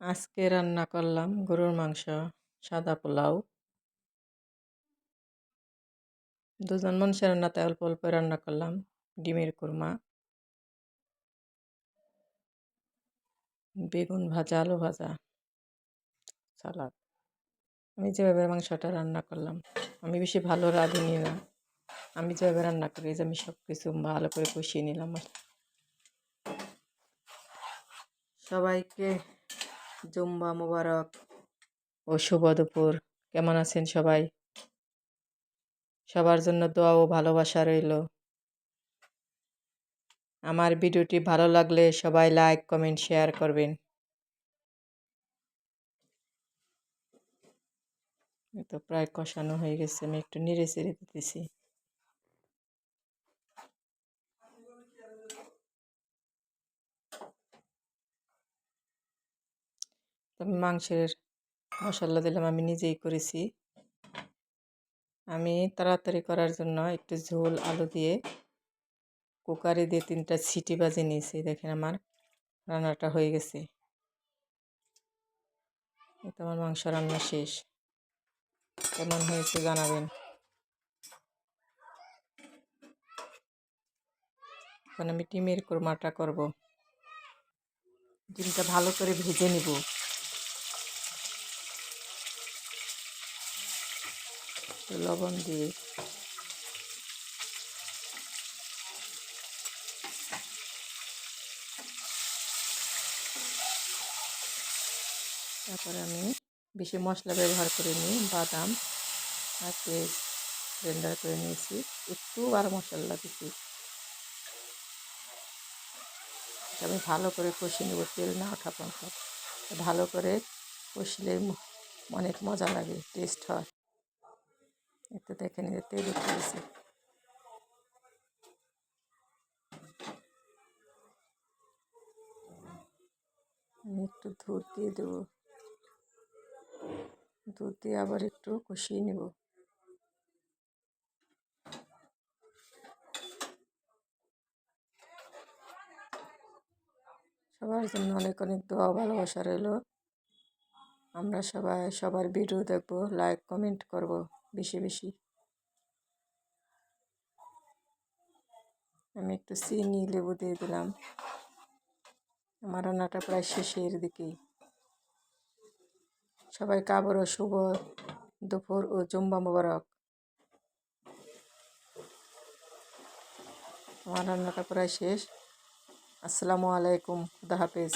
আজকে রান্না করলাম গরুর মাংস, সাদা পোলাও। দুজন মানুষের রান্নাতে অল্প অল্প রান্না করলাম, ডিমের কুরমা। বেগুন ভাজা, আলু ভাজা, সালাদ। আমি যেভাবে মাংসটা রান্না করলাম, আমি বেশি ভালো রাঁধিনি না। আমি যেভাবে রান্না করি যে আমি সব কিছু ভালো করে কষিয়ে নিলাম। সবাইকে জুম্বা মুবারক। ও শুভ দুপুর। কেমন আছেন সবাই? সবার জন্য দোয়া ও ভালোবাসা রইল। আমার ভিডিওটি ভালো লাগলে সবাই লাইক, কমেন্ট, শেয়ার করবেন। তো প্রায় কষানো হয়ে গেছে, আমি একটু নেড়ে চেড়ে দিতেছি। আমি মাংসের মশলা দিলাম আমি নিজেই করেছি। আমি তাড়াতাড়ি করার জন্য একটু ঝোল, আলু দিয়ে কুকারে দিয়ে তিনটা সিটি বাজে নিয়েছি। দেখেন আমার রান্নাটা হয়ে গেছে। আমার মাংস রান্না শেষ। কেমন হয়েছে জানাবেন। এখন আমি ডিমের কোরমাটা করব। ডিমটা ভালো করে ভেজে নিব। লবণ দিয়ে। তারপরে আমি বেশি মশলা ব্যবহার করে নিই বাদাম আর পেঁয়াজ ব্লেন্ডার করে নিয়েছি। একটু আর মশলা দিচ্ছি আমি ভালো করে কষিয়ে নেব, তেল না ওঠা পর্যন্ত। ভালো করে কষলে অনেক মজা লাগে, টেস্ট হয়। একটু দেখে নিতে তেল উঠে গেছে আমি একটু দুধ দিয়ে দেবো। দুধ দিয়ে আবার একটু কষিয়ে নেব। সবার জন্য অনেক অনেক দোয়া ভালোবাসা রইল। আমরা সবাই সবার ভিডিও দেখব, লাইক, কমেন্ট করব। বেশি বেশি। আমি একটু চিনি, লেবু দিয়ে দিলাম। আমার রান্নাটা প্রায় শেষের দিকেই। সবাইকে আবারও শুভ দুপুর ও জুম্বা মোবারক। আমার রান্নাটা প্রায় শেষ। আসসালামু আলাইকুম, খুদা হাফেজ।